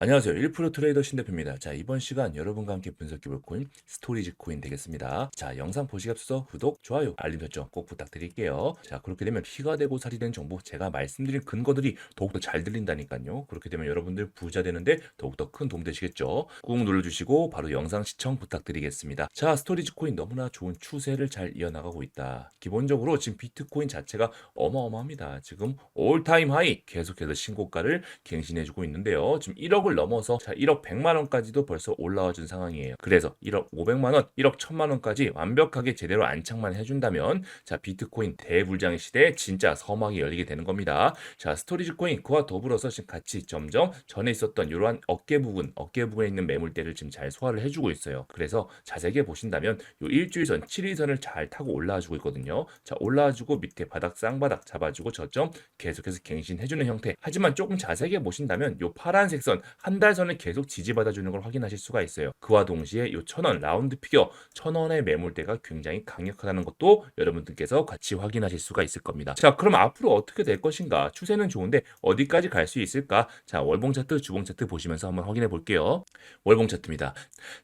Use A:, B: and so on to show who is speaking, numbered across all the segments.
A: 안녕하세요. 1% 트레이더 신대표입니다. 자, 이번 시간 여러분과 함께 분석해볼 코인 스토리지 코인 되겠습니다. 자, 영상 보시기 앞서서 구독, 좋아요, 알림 설정 꼭 부탁드릴게요. 자, 그렇게 되면 피가 되고 살이 되는 정보 제가 말씀드린 근거들이 더욱더 잘 들린다니까요. 그렇게 되면 여러분들 부자 되는데 더욱더 큰 도움 되시겠죠. 꾹 눌러주시고 바로 영상 시청 부탁드리겠습니다. 자, 스토리지 코인 너무나 좋은 추세를 잘 이어나가고 있다. 기본적으로 지금 비트코인 자체가 어마어마합니다. 지금 올타임 하이 계속해서 신고가를 갱신해주고 있는데요. 지금 1억 을 넘어서 자 1억 100만 원까지도 벌써 올라와 준 상황이에요. 그래서 1억 500만 원, 1억 1000만 원까지 완벽하게 제대로 안착만 해준다면 자 비트코인 대불장의 시대에 진짜 서막이 열리게 되는 겁니다. 자 스토리지 코인 그와 더불어서 지금 같이 점점 전에 있었던 이러한 어깨 부분, 어깨 부분에 있는 매물대를 지금 잘 소화를 해주고 있어요. 그래서 자세하게 보신다면 요 일주일선, 7일선을 잘 타고 올라와주고 있거든요. 자 올라와주고 밑에 바닥 쌍바닥 잡아주고 저점 계속해서 갱신해주는 형태. 하지만 조금 자세하게 보신다면 요 파란색 선 한달 선을 계속 지지받아 주는 걸 확인하실 수가 있어요. 그와 동시에 요 천원 라운드 피겨 천원의 매물대가 굉장히 강력하다는 것도 여러분들께서 같이 확인하실 수가 있을 겁니다. 자, 그럼 앞으로 어떻게 될 것인가? 추세는 좋은데 어디까지 갈 수 있을까? 자, 월봉 차트, 주봉 차트 보시면서 한번 확인해 볼게요. 월봉 차트입니다.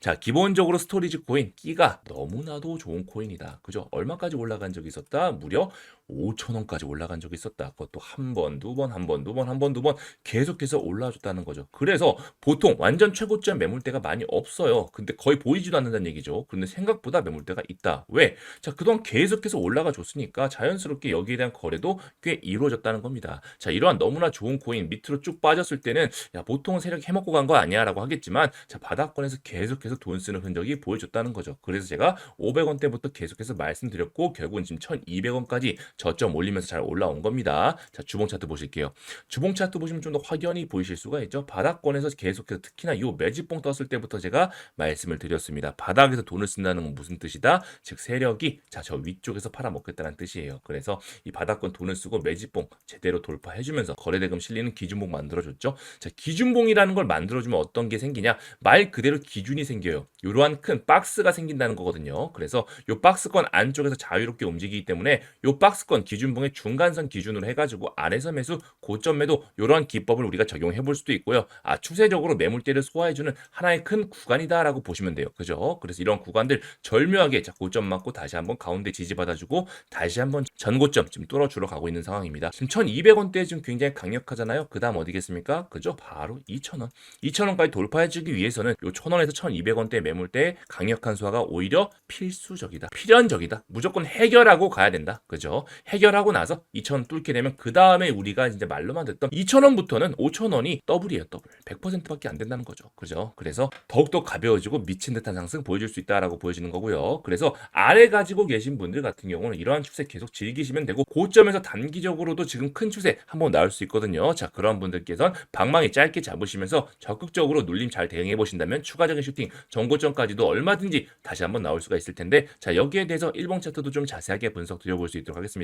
A: 자, 기본적으로 스토리지 코인 끼가 너무나도 좋은 코인이다. 그죠? 얼마까지 올라간 적이 있었다? 무려 5천 원까지 올라간 적이 있었다. 그것도 한 번, 두 번, 한 번, 두 번, 한 번, 두 번 계속해서 올라와줬다는 거죠. 그래서 보통 완전 최고점 매물대가 많이 없어요. 근데 거의 보이지도 않는다는 얘기죠. 그런데 생각보다 매물대가 있다. 왜? 자, 그동안 계속해서 올라가 줬으니까 자연스럽게 여기에 대한 거래도 꽤 이루어졌다는 겁니다. 자, 이러한 너무나 좋은 코인 밑으로 쭉 빠졌을 때는 야, 보통 세력 해먹고 간 거 아니야 라고 하겠지만 자, 바닥권에서 계속해서 돈 쓰는 흔적이 보여줬다는 거죠. 그래서 제가 500원대부터 계속해서 말씀드렸고 결국은 지금 1200원까지 저점 올리면서 잘 올라온 겁니다. 자, 주봉 차트 보실게요. 주봉 차트 보시면 좀 더 확연히 보이실 수가 있죠. 바닥권에서 계속해서 특히나 이 매집봉 떴을 때부터 제가 말씀을 드렸습니다. 바닥에서 돈을 쓴다는 건 무슨 뜻이다? 즉 세력이 자, 저 위쪽에서 팔아먹겠다는 뜻이에요. 그래서 이 바닥권 돈을 쓰고 매집봉 제대로 돌파해주면서 거래대금 실리는 기준봉 만들어줬죠. 자, 기준봉이라는 걸 만들어주면 어떤 게 생기냐? 말 그대로 기준이 생겨요. 이러한 큰 박스가 생긴다는 거거든요. 그래서 이 박스권 안쪽에서 자유롭게 움직이기 때문에 이 박스 권 기준봉의 중간선 기준으로 해가지고 아래서 매수, 고점 매도 이러한 기법을 우리가 적용해 볼 수도 있고요. 아 추세적으로 매물대를 소화해주는 하나의 큰 구간이다라고 보시면 돼요. 그죠? 그래서 이런 구간들 절묘하게 자 고점 맞고 다시 한번 가운데 지지 받아주고 다시 한번 전고점 지금 뚫어주러 가고 있는 상황입니다. 지금 1,200원대 지금 굉장히 강력하잖아요. 그 다음 어디겠습니까? 그죠? 바로 2,000원. 2,000원까지 돌파해주기 위해서는 요 1,000원에서 1,200원대 매물대 강력한 수화가 오히려 필수적이다. 필연적이다. 무조건 해결하고 가야 된다. 그죠? 해결하고 나서 2,000원 뚫게 되면 그 다음에 우리가 이제 말로만 듣던 2,000원부터는 5,000원이 더블이에요. 더블. 100%밖에 안 된다는 거죠. 그죠? 그래서 더욱더 가벼워지고 미친 듯한 상승 보여줄 수 있다라고 보여지는 거고요. 그래서 아래 가지고 계신 분들 같은 경우는 이러한 추세 계속 즐기시면 되고 고점에서 단기적으로도 지금 큰 추세 한번 나올 수 있거든요. 자, 그런 분들께서는 방망이 짧게 잡으시면서 적극적으로 눌림 잘 대응해 보신다면 추가적인 슈팅 정고점까지도 얼마든지 다시 한번 나올 수가 있을 텐데 자, 여기에 대해서 일봉 차트도 좀 자세하게 분석 드려볼 수 있도록 하겠습니다.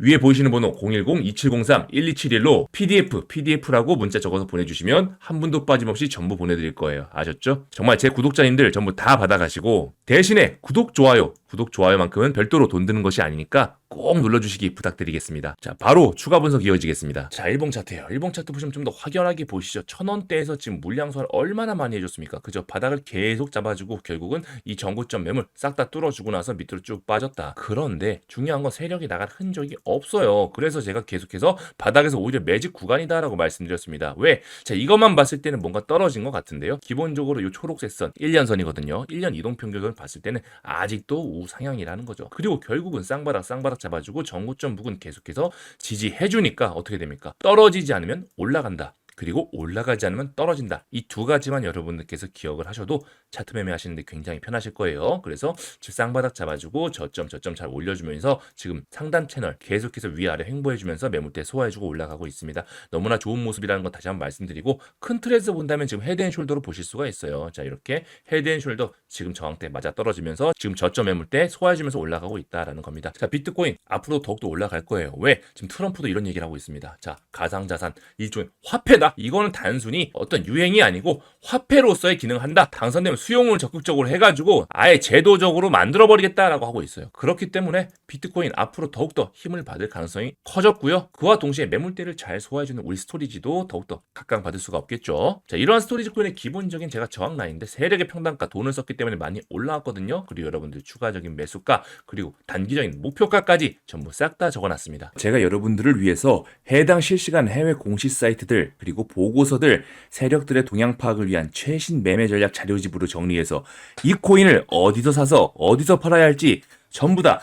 A: 위에 보이시는 번호 010-2703-1271로 PDF, PDF라고 문자 적어서 보내주시면 한 분도 빠짐없이 전부 보내드릴 거예요. 아셨죠? 정말 제 구독자님들 전부 다 받아가시고 대신에 구독, 좋아요, 구독, 좋아요만큼은 별도로 돈 드는 것이 아니니까 꼭 눌러주시기 부탁드리겠습니다. 자, 바로 추가 분석 이어지겠습니다. 자, 일봉 차트예요. 일봉 차트 보시면 좀 더 확연하게 보시죠. 천 원대에서 지금 물량 소화를 얼마나 많이 해줬습니까? 그죠? 바닥을 계속 잡아주고 결국은 이 정고점 매물 싹 다 뚫어주고 나서 밑으로 쭉 빠졌다. 그런데 중요한 건 세력이 나갈 흔적이 없어요. 그래서 제가 계속해서 바닥에서 오히려 매직 구간이다라고 말씀드렸습니다. 왜? 자, 이것만 봤을 때는 뭔가 떨어진 것 같은데요. 기본적으로 이 초록색 선 1년선이거든요. 1년 이동 평균을 봤을 때는 아직도 우상향이라는 거죠. 그리고 결국은 쌍바닥 쌍바닥 잡아주고 정고점 부근 계속해서 지지해 주니까 어떻게 됩니까? 떨어지지 않으면 올라간다. 그리고 올라가지 않으면 떨어진다. 이 두 가지만 여러분들께서 기억을 하셔도 차트 매매 하시는데 굉장히 편하실 거예요. 그래서 지금 쌍바닥 잡아주고 저점 저점 잘 올려주면서 지금 상단 채널 계속해서 위아래 횡보해주면서 매물대 소화해주고 올라가고 있습니다. 너무나 좋은 모습이라는 건 다시 한번 말씀드리고 큰 틀에서 본다면 지금 헤드앤숄더로 보실 수가 있어요. 자 이렇게 헤드앤숄더 지금 저항대 맞아 떨어지면서 지금 저점 매물대 소화해주면서 올라가고 있다라는 겁니다. 자 비트코인 앞으로 더욱더 올라갈 거예요. 왜? 지금 트럼프도 이런 얘기를 하고 있습니다. 자 가상자산 일종의 화폐다. 이거는 단순히 어떤 유행이 아니고 화폐로서의 기능을 한다. 당선되면 수용을 적극적으로 해가지고 아예 제도적으로 만들어버리겠다라고 하고 있어요. 그렇기 때문에 비트코인 앞으로 더욱더 힘을 받을 가능성이 커졌고요. 그와 동시에 매물대를 잘 소화해주는 우리 스토리지도 더욱더 각광받을 수가 없겠죠. 자, 이러한 스토리지 코인의 기본적인 제가 저항 라인인데 세력의 평단가 돈을 썼기 때문에 많이 올라왔거든요. 그리고 여러분들 추가적인 매수가 그리고 단기적인 목표가까지 전부 싹 다 적어놨습니다. 제가 여러분들을 위해서 해당 실시간 해외 공시 사이트들 그리고 보고서들 세력들의 동향 파악을 위한 최신 매매 전략 자료집으로 정리해서 이 코인을 어디서 사서 어디서 팔아야 할지 전부 다